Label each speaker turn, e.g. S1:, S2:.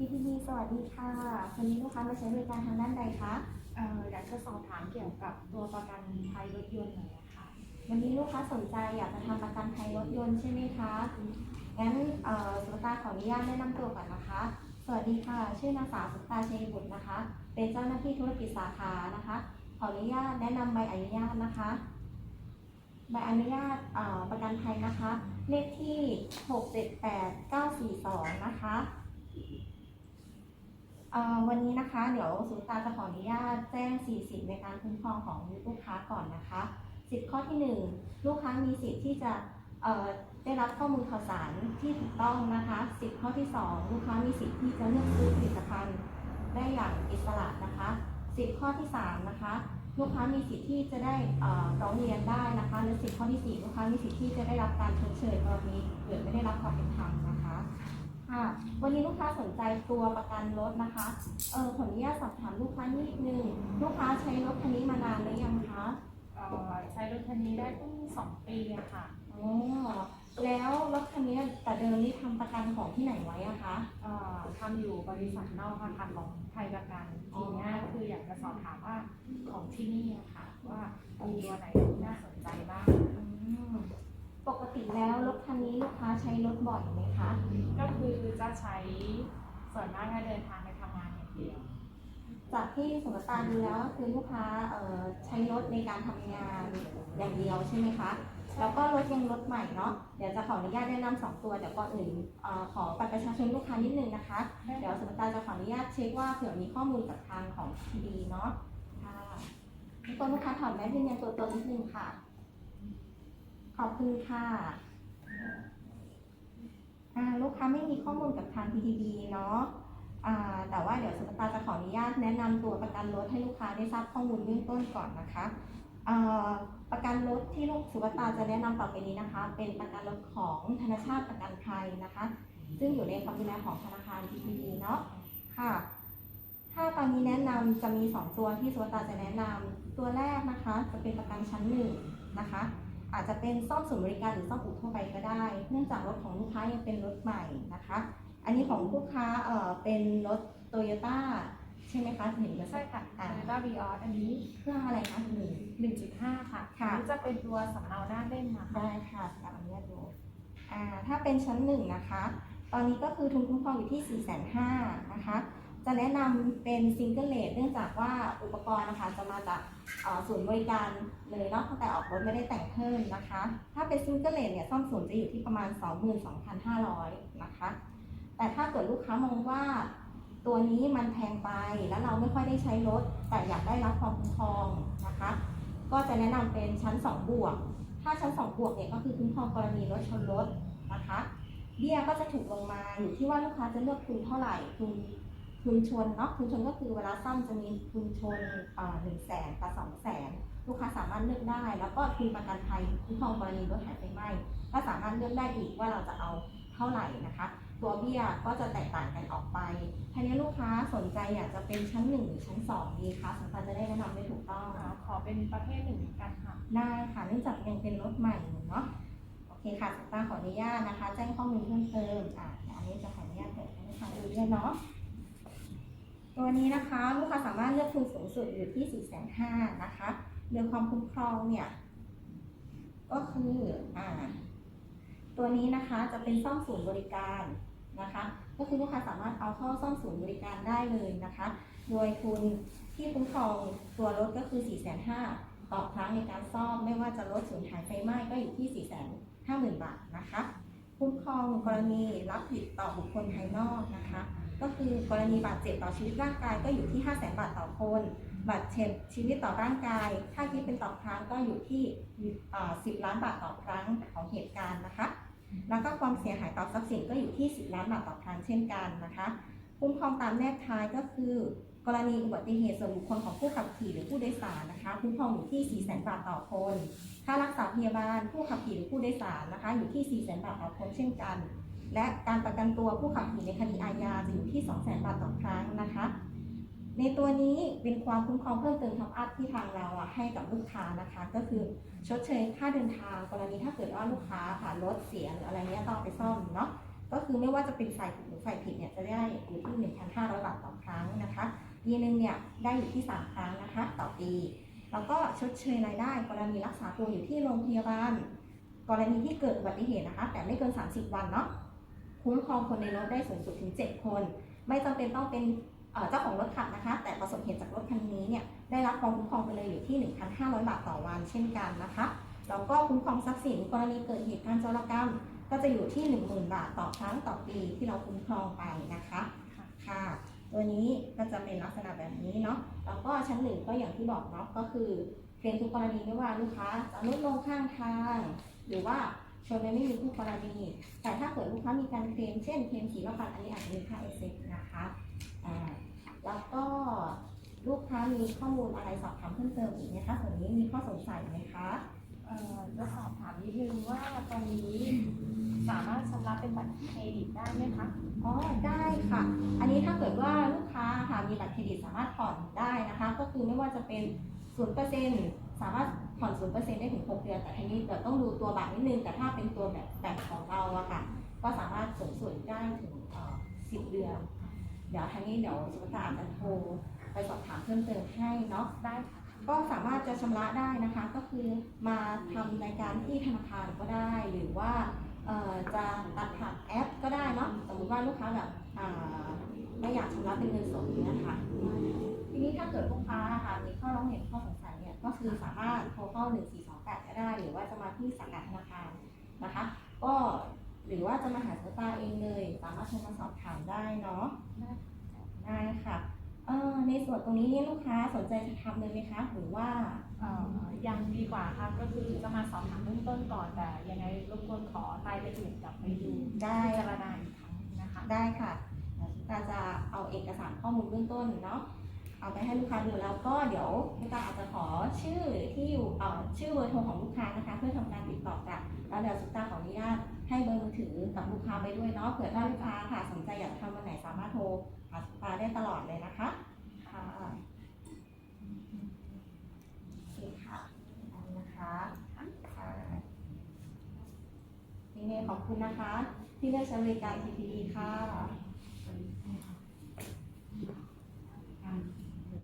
S1: พีทีพีสวัสดีค่ะ วันนี้ลูกค้ามาใช้บริการทางด้านใดคะ
S2: เอ่ออยากจะสอบถามเกี่ยวกับตัวประกันภัยรถยนต์หน่อยนะคะ
S1: วันนี้ลูกค้าสนใจอยากจะทำประกันภัยรถยนต์ใช่ไหมคะ งั้นเอ่อสุตาขออนุญาตแนะนำตัวก่อนนะคะ สวัสดีค่ะ ชื่อนางสาวสุตาเชยบุตรนะคะ เป็นเจ้าหน้าที่ธุรกิจสาขานะคะ ขออนุญาตแนะนำใบอนุญาตนะคะ ใบอนุญาตประกันภัยนะคะ เลขที่ 678942 นะคะเอ่อ วันนี้นะคะ เดี๋ยวสุตาจะขออนุญาตแจ้งสี่สิทธิ์ในการคุ้มครองของลูกค้าก่อนนะคะ สิทธิ์ข้อที่ 1 ลูกค้ามีสิทธิ์ที่จะได้รับข้อมูลข่าวสารที่ถูกต้องนะคะ สิทธิ์ข้อที่ 2 ลูกค้ามีสิทธิ์ที่จะเลือกซื้อผลิตภัณฑ์ได้อย่างอิสระนะคะ สิทธิ์ข้อที่ 3 นะคะ ลูกค้ามีสิทธิ์ที่จะได้ร้องเรียนได้นะคะและสิทธิ์ข้อที่ 4 ลูกค้ามีสิทธิ์ที่จะได้รับการชดเชยกรณีเกิดไม่ได้รับความเป็นธรรมนะคะ ค่ะวันนี้ลูกค้าสนใจตัวประกันรถนะคะ เออขออนุญาตสอบถามลูกค้านิดนึง ลูกค้าใช้รถคันนี้มานานหรือยังคะ
S2: เอ่อใช้รถคันนี้ได้เพิ่งสองปีอะค่ะ
S1: อ๋อแล้วรถคันนี้แต่เดิมนี่ทำประกันของที่ไหนไว้อะคะ
S2: เอ่อทำอยู่บริษัทนอกค่ะทำของไทยประกัน
S1: อ๋อ
S2: ทีเนี้ยคืออยากจะสอบถามว่าของที่นี่อะค่ะ ว่ามีตัวไหนที่น่าสนใจบ้าง
S1: อืมปก ติแล้วรถคันนี้ลูกค้าใช้รถบ่อยไหมคะ
S2: ก็คือจะใช้ส่วนมากจะเดินทางไปทำงานอย่างเดียว
S1: จากที่สมรตาดูแล้วก็คือลูกค้าเอ่อใช้รถในการทำงานอย่างเดียวใช่ไหมคะ แล้วก็รถยังรถใหม่เนาะ เดี๋ยวจะขออนุญาตแนะนำสองตัวเดี๋ยวก่อนอื่นเอ่อขอบัตรประชาชนลูกค้านิดนึงนะคะ เดี๋ยวสมรตาจะขออนุญาตเช็คว่าเผื่อมีข้อมูลจากทางของทีดีเนาะ ค่ะทุกคนลูกค้าถอดแมสยืนยันตัวตนนิดนึงค่ะ ขอบคุณค่ะลูกค้าไม่มีข้อมูลกับทาง PTB เนาะแต่ว่าเดี๋ยวสุภตาจะขออนุญาตแนะนำตัวประกันรถให้ลูกค้าได้ทราบข้อมูลเบื้องต้นก่อนนะคะประกันรถที่ลูกสุภตาจะแนะนำต่อไปนี้นะคะ เป็นประกันรถของธนาชาติประกันภัยนะคะ ซึ่งอยู่ในความดูแลของธนาคาร TPD เนาะค่ะ ถ้าตอนนี้แนะนำจะมี 2 ตัวที่สุภตาจะแนะนำตัวแรกนะคะ จะเป็นประกันชั้นหนึ่งนะคะ อาจจะเป็นซ่อมศูนย์บริการหรือซ่อมอู่ทั่วไปก็ได้ เนื่องจากรถของลูกค้ายังเป็นรถใหม่นะคะ อันนี้ของลูกค้าเอ่อเป็นรถโตโยต้าใช่ไหมคะเห็นไหม
S2: ใช่ค่ะ
S1: อ่า
S2: โตโยต้าวีออสอันนี้
S1: เครื่องอะไรคะหนึ่ง
S2: 1.5 ค่ะ
S1: ค่ะ
S2: อันนี้จะเป็นตัวสำเนาหน้าเล่มนะคะ
S1: ได้ค่ะขออนุญาตดูอ่าถ้าเป็นชั้นหนึ่งนะคะ ตอนนี้ก็คือทุนคุ้มครองอยู่ที่4ี่แสนห้านะคะ จะแนะนำเป็นซิงเกิลเลดเนื่องจากว่าอุปกรณ์นะคะจะมาจากเอ่อศูนย์บริการเลยเนาะตั้งแต่ออกรถไม่ได้แต่งเพิ่มนะคะ ถ้าเป็นซิงเกิลเลดเนี่ยซ่อมศูนย์จะอยู่ที่ประมาณ 22,500 นะคะ แต่ถ้าเกิดลูกค้ามองว่าตัวนี้มันแพงไปแล้วเราไม่ค่อยได้ใช้รถ แต่อยากได้รับความคุ้มครองนะคะ ก็จะแนะนำเป็นชั้น 2 บวก ถ้าชั้น 2 บวกเนี่ยก็คือคุ้มครองกรณีรถชนรถนะคะเบี้ยก็จะถูกลงมาอยู่ที่ว่าลูกค้าจะเลือกทุนเท่าไหร่ทุน ทุนชนเนาะทุนชนก็คือเวลาซ่อมจะมีทุนชนหนึ่งแสนกับสองแสนลูกค้าสามารถเลือกได้ แล้วก็ทุนประกันภัยคุ้มครองกรณีรถหายไฟไหม้ก็สามารถเลือกได้อีกว่าเราจะเอาเท่าไหร่นะคะ ตัวเบี้ยก็จะแตกต่างกันออกไปทีนี้ลูกค้าสนใจอยากจะเป็นชั้นหนึ่งหรือชั้นสองดีคะสำหรับจะได้แนะนำได้ถูกต้อง
S2: อ่าขอเป็นประเภทหนึ่งกันค่ะ
S1: ได้ค่ะเนื่องจากยังเป็นรถใหม่อยู่เนาะโอเคค่ะสตาร์ขออนุญาตนะคะ แจ้งข้อมูลเพิ่มเติมอะอันนี้จะขออนุญาตเปิดให้ลูกค้าดูด้วยเนาะ ตัวนี้นะคะลูกค้าสามารถเลือกทุนสูงสุดอยู่ที่4ี่แสนห้านะคะโดยความคุ้มครองเนี่ยก็คืออ่าตัวนี้นะคะจะเป็นซ่อมศูนย์บริการนะคะ ก็คือลูกค้าสามารถเอาเข้าซ่อมศูนย์บริการได้เลยนะคะ โดยทุนที่คุ้มครองตัวรถก็คือ4ี่แสนห้าต่อครั้งในการซ่อมไม่ว่าจะลดสูญหายไฟไหม้ก็อยู่ที่ 4 5 0 0 0 0 บาทนะคะ คุ้มครองกรณีรับผิดต่อบุคคลภายนอกนะคะ ก็คือกรณีบาดเจ็บต่อชีวิตร่างกายก็อยู่ที่ 5 0 0 0 0 0บาทต่อคน บาดเจ็บชีวิตต่อร่างกาย ถ้าคิดเป็นต่อครั้งก็อยู่ที่ 10 ล้านบาทต่อครั้งของเหตุการณ์นะคะ แล้วก็ความเสียหายต่อทรัพย์สินก็อยู่ที่ 10 ล้านบาทต่อครั้งเช่นกันนะคะ คุ้มครองตามแนบท้ายก็คือ กรณีอุบัติเหตุส่วนบุคคลของผู้ขับขี่หรือผู้โดยสารนะคะคุ้มครองอยู่ที่ 4 0 0 0 0 0 บาทต่อคน ค่ารักษาพยาบาลผู้ขับขี่หรือผู้โดยสารนะคะอยู่ที่ 4 0 0 0 0 0 บาทต่อคนเช่นกัน และการประกันตัวผู้ขับขี่ในคดีอาญาจะอยู่ที่ 2 0 0 0 0 0 บาทต่อครั้งนะคะ ในตัวนี้เป็นความคุ้มครองเพิ่มเติมท็อปอัพที่ทางเราอะให้กับลูกค้านะคะ ก็คือชดเชยค่าเดินทาง กรณีถ้าเกิดว่าลูกค้าค่ะรถเสียหรืออะไรเนี้ยต้องไปซ่อมเนาะก็คือไม่ว่าจะเป็นฝ่ายถูกหรือฝ่ายผิดเนี่ยจะได้อยู่ที่ 1,500 บาทต่อครั้งนะคะ ปีหนึงเนี่ยได้อยู่ที่ 3 ครั้งนะคะต่อปี แล้วก็ชดเชยรายได้กรณีรักษาตัวอยู่ที่โรงพยาบาล กรณีที่เกิดอุบัติเหตุนะคะ แต่ไม่เกิน 30 วันเนาะคุ้มครองคนในรถได้สูงสุดถึง 7 คน ไม่จำเป็นต้องเป็นเอ่อเจ้าของรถขับนะคะ แต่ประสบเหตุจากรถคันนี้เนี่ยได้รับความคุ้มครองไปเลยอยู่ที่ 1,500 บาทต่อวันเช่นกันนะคะแล้วก็คุ้มครองทรัพย์สินกรณีเกิดเหตุการณ์โจรกรรม ก็จะอยู่ที่ 10,000 บาทต่อครั้งต่อปีที่เราคุ้มครองไปนะคะ
S2: ค่ะ
S1: ค่ะ ตัวนี้ก็จะเป็นลักษณะแบบนี้เนาะ แล้วก็ชั้นหนึ่งก็อย่างที่บอกเนาะ ก็คือเคลมทุกกรณีไม่ว่าลูกค้าจะลดลงข้างทาง หรือว่าชนไปไม่มีคู่กรณี แต่ถ้าเกิดลูกค้ามีการเคลมเช่นเคลมสีละพันอันนี้อาจจะมีค่าเอเซ็นะคะอ่าแล้วก็ลูกค้ามีข้อมูลอะไรสอบถามเพิ่มเติมอีกไหมคะส่วนนี้มีข้อสงสัยไหมคะ
S2: เอ่อจะสอบถามนิดนึงว่าตอนนี้ สามารถชำระเป็นบัตรเครดิตได้ไหมคะ
S1: อ๋อ ได้ค่ะ อันนี้ถ้าเกิดว่าลูกค้าค่ะมีบัตรเครดิตสามารถผ่อนได้นะคะ ก็คือไม่ว่าจะเป็น0%สามารถผ่อน0%ได้ถึง6เดือน แต่ทีนี้เดี๋ยวต้องดูตัวบัตรนิดนึง แต่ถ้าเป็นตัวแบบแบบของเราอะค่ะ ก็สามารถสูงสุดได้ถึงเอ่อ10เดือน เดี๋ยวทางนี้เดี๋ยวสุภาอาจจะโทรไปสอบถามเพิ่มเติมให้เนาะ
S2: ได้ค่ะ
S1: ก็สามารถจะชำระได้นะคะ ก็คือมาทำรายการที่ธนาคารก็ได้หรือว่า จะตัดผ่านแอปก็ได้เนาะสมมติว่าลูกค้าแบบไม่อยากชำระเป็นเงินสดนี้นะคะทีนี้ถ้าเกิดลูกค้าค่ะมีข้อร้องเรียนข้อสงสัยเนี่ยก็คือสามารถโทรเข้า 1428 ก็ได้ หรือว่าจะมาที่สาขาธนาคารนะคะ ก็หรือว่าจะมาหาสตาเองเลย สามารถโทรมาสอบถามได้เนาะ
S2: ได้
S1: ค่ะในส่วนตรงนี้ลูกค้าสนใจจะทำเลยไหมคะหรือว่า
S2: ยังดีกว่าครับก็คือจะมาสอบถามเบื้องต้นก่อนแต่ยังไงรบกวนขอรายละเอียดกลับไปดู
S1: ได้
S2: พิจารณาอีกครั้งนะคะ
S1: ได้ค่ะตาจะเอาเอกสารข้อมูลเบื้องต้นเนาะ เอาไปให้ลูกค้าดูแล้วก็เดี๋ยวพี่ตาอาจจะขอชื่อที่อยู่เอ่อชื่อเบอร์โทรของลูกค้านะคะ เพื่อทำการติดต่อกลับแล้วเดี๋ยวสุตาขออนุญาตให้เบอร์มือถือกับลูกค้าไปด้วยเนาะเผื่อถ้าลูกค้าค่ะสนใจอยากทำวันไหนสามารถโทรหาสุตาได้ตลอดเลยนะคะ ค่ะโอเคค่ะอันนี้นะคะค่ะทีนี้ขอบ คุณนะคะ ที่เลือกใช้บริการ TPE ค่ะ